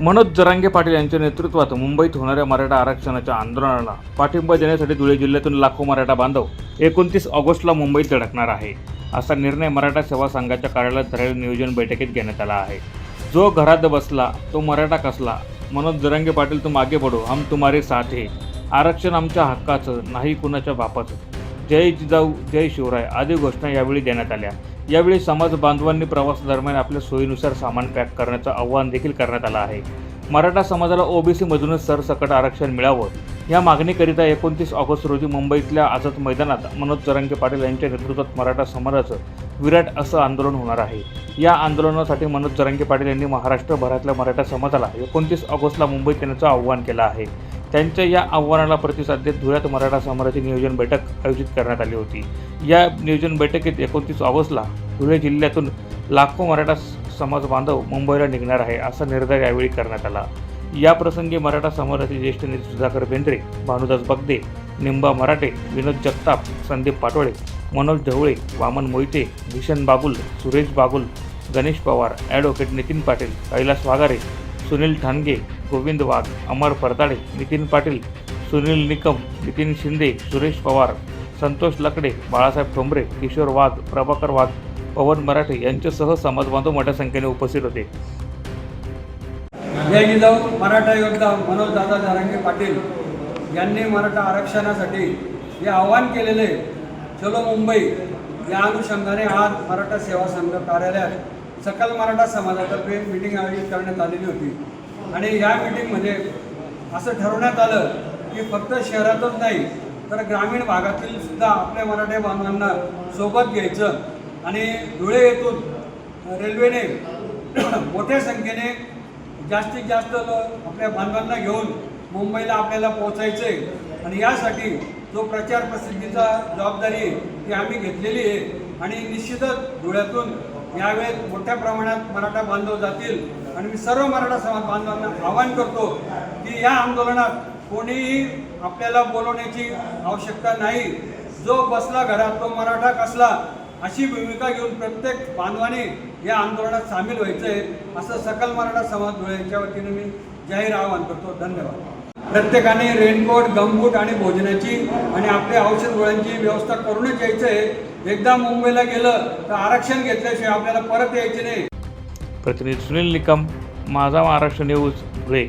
मनोज जरांगे पाटील यांच्या नेतृत्वात मुंबईत होणाऱ्या मराठा आरक्षणाच्या आंदोलनाला पाठिंबा देण्यासाठी धुळे जिल्ह्यातून लाखो मराठा बांधव एकोणतीस ऑगस्टला मुंबईत धडकणार आहे. असा निर्णय मराठा सेवा संघाच्या कार्यालयात झालेल्या नियोजन बैठकीत घेण्यात आला आहे. जो घरात बसला तो मराठा कसला? मनोज जरांगे पाटील तुम आगे बढो हम तुम्हारे साथ हे. आरक्षण आमच्या हक्काचं नाही कुणाच्या बापाचं. जय जिजाऊ जय शिवराय आदी घोषणा यावेळी देण्यात आल्या. यावेळी समाज बांधवांनी प्रवासादरम्यान आपल्या सोयीनुसार सामान पॅक करण्याचं आव्हान देखील करण्यात आलं आहे. मराठा समाजाला ओबीसीमधूनच सरसकट आरक्षण मिळावं या मागणीकरिता एकोणतीस ऑगस्ट रोजी मुंबईतल्या आझाद मैदानात मनोज जरांगे पाटील यांच्या नेतृत्वात मराठा समाजाचं विराट असं आंदोलन होणार आहे. या आंदोलनासाठी मनोज जरांगे पाटील यांनी महाराष्ट्रभरातल्या मराठा समाजाला एकोणतीस ऑगस्टला मुंबईत येण्याचं आव्हान केलं आहे. त्यांच्या या आव्हानाला प्रतिसाद देत धुळ्यात मराठा समाजाची नियोजन बैठक आयोजित करण्यात आली होती. या नियोजन बैठकीत एकोणतीस ऑगस्टला धुळे जिल्ह्यातून लाखो मराठा स- समाज बांधव मुंबईला निघणार आहे असा निर्धार यावेळी करण्यात आला. या प्रसंगी मराठा समाजाचे ज्येष्ठ नेते सुधाकर बेंद्रे भानुदास बगदे निंबा मराठे विनोद जगताप संदीप पाटोळे मनोज ढवळे वामन मोहिते भीषण बागुल सुरेश बागुल गणेश पवार ॲडव्होकेट नितीन पाटील कैलास वाघारे सुनील ठाणगे गोविंद वाघ अमर परताडे नितीन पाटील सुनील निकम नितीन शिंदे सुरेश पवार संतोष लकडे बाळासाहेब ठोंबरे किशोर वाघ प्रभाकर वाघ पवन मराठे यांच्यासह समाजबांधव मोठ्या संख्येने उपस्थित होते. जय जिजाऊ मराठा योद्धा मनोज दादा जारांगे पाटील यांनी मराठा आरक्षणासाठी हे आवाहन केलेले चलो मुंबई या अनुषंगाने आज मराठा सेवा संघ कार्यालयात सकल मराठा समाजातर्फे मीटिंग आयोजित करण्यात आलेली होती. आणि या मिटिंगमध्ये असं ठरवण्यात आलं की फक्त शहरातच नाही तर ग्रामीण भागातील सुद्धा आपल्या मराठी बांधवांना सोबत घ्यायचं. आणि धुळे येथून रेल्वेने मोठ्या संख्येने जास्तीत जास्त आपल्या बांधवांना घेऊन मुंबईला आपल्याला पोहोचायचं. आहे आणि यासाठी जो प्रचार प्रसिद्धीचा जबाबदारी आहे ती आम्ही घेतलेली आहे. आणि निश्चितच धुळ्यातून यावेळेस मोठ्या प्रमाणात मराठा बांधव जातील आणि मी सर्व मराठा समाज बांधवांना आवाहन करतो की या आंदोलनात कोणीही आपल्याला बोलवण्याची आवश्यकता नाही. जो बसला घरात तो मराठा कसला अशी भूमिका घेऊन प्रत्येक बांधवाने या आंदोलनात सामील व्हायचं आहे असं सकल मराठा समाज धुळे वतीनं वतीने मी जाहीर आवाहन करतो. धन्यवाद. प्रत्येकाने रेनकोट गमबूट आणि भोजनाची आणि आपल्या औषध गोळ्यांची व्यवस्था करूनच यायचं आहे. एकदा मुंबईला गेलं तर आरक्षण घेतल्याशिवाय आपल्याला परत यायचे नाही. प्रतिनिधी सुनील निकम माझा महाराष्ट्र न्यूज धुळे